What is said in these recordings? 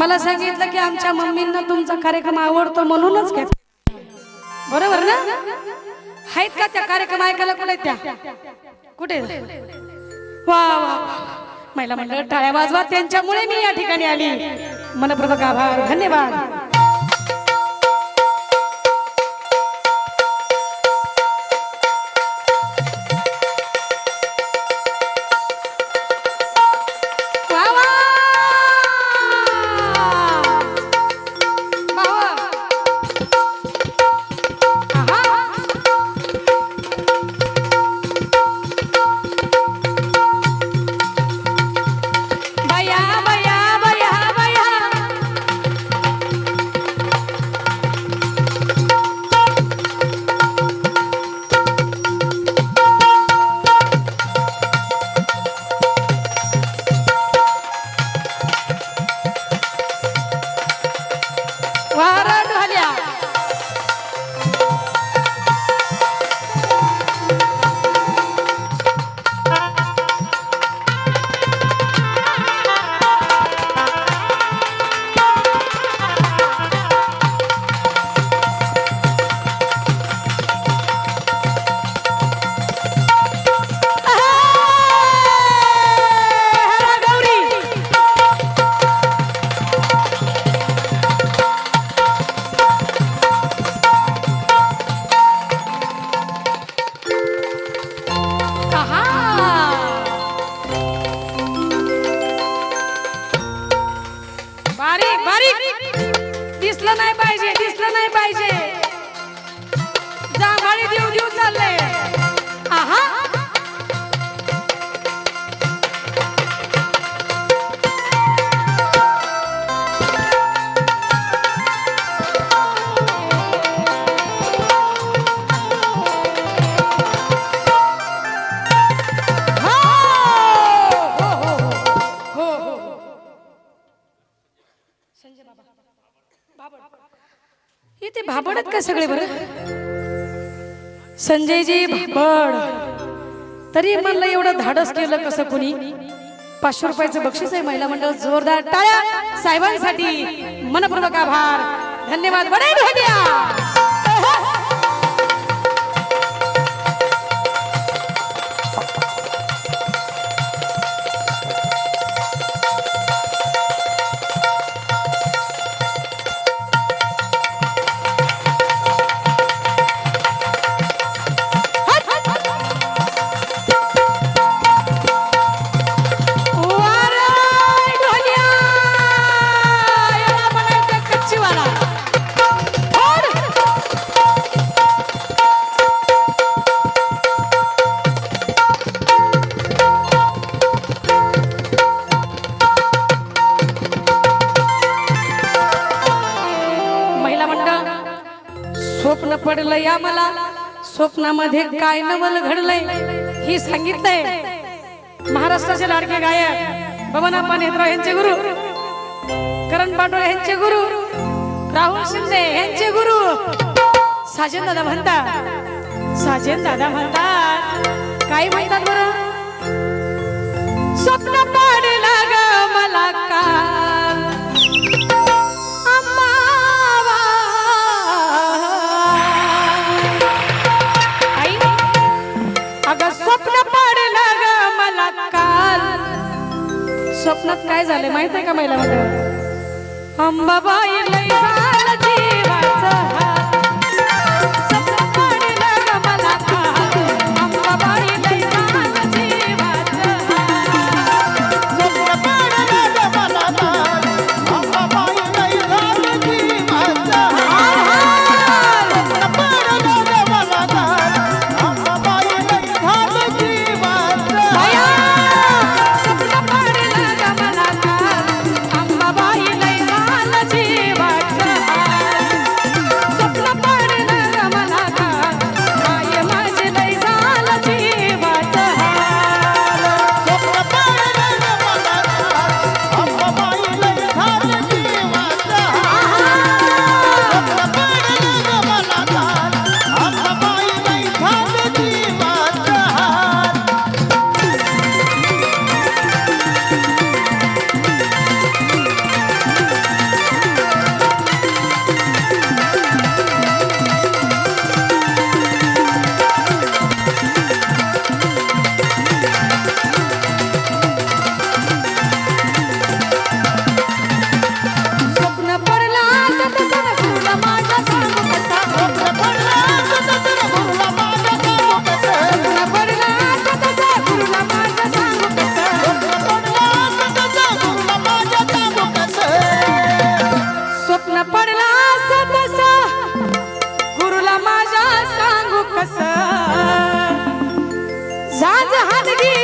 मला सांगितलं की आमच्या मम्मींना तुमचा कार्यक्रम आवडतो म्हणूनच घेत बरोबर ना? आहेत का त्या कार्यक्रम ऐकायला कुठे आहेत त्या? कुठे? वा वा वा. महिला मंडळ टाळ्या वाजवा. त्यांच्यामुळे मी या ठिकाणी आली. मनपूर्वक आभार. धन्यवाद. ते इथे का सगळे बरं? संजयजी भाबड. तरी म्हणलं एवढं धाडस केलं कसं कुणी? पाचशे रुपयाचं बक्षीस आहे महिला मंडळ जोरदार टाळ्या साहेबांसाठी. मनपूर्वक आभार. धन्यवाद. बडे स्वप्न या मला. स्वप्नामध्ये काय नवल घडलंय ही सांगितलंय. महाराष्ट्राचे लाडके गायक बबनाप्पा नेत्रा यांचे गुरु करण पाटोळे यांचे गुरु राहुल शिंदे यांचे गुरु साजन दादा म्हणतात. साजन दादा म्हणतात. काय म्हणतात बरं? स्वप्न पाडे झाले माहीत आहे का महिला म्हणलं अंबाबाई लय झालं देवाचं 啥子喊你的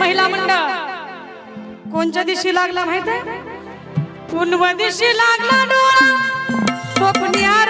महिला मंडळ कोणच्या दिवशी लागला माहीत आहे? उन्व दिवशी लागला डोळा स्वप्न्या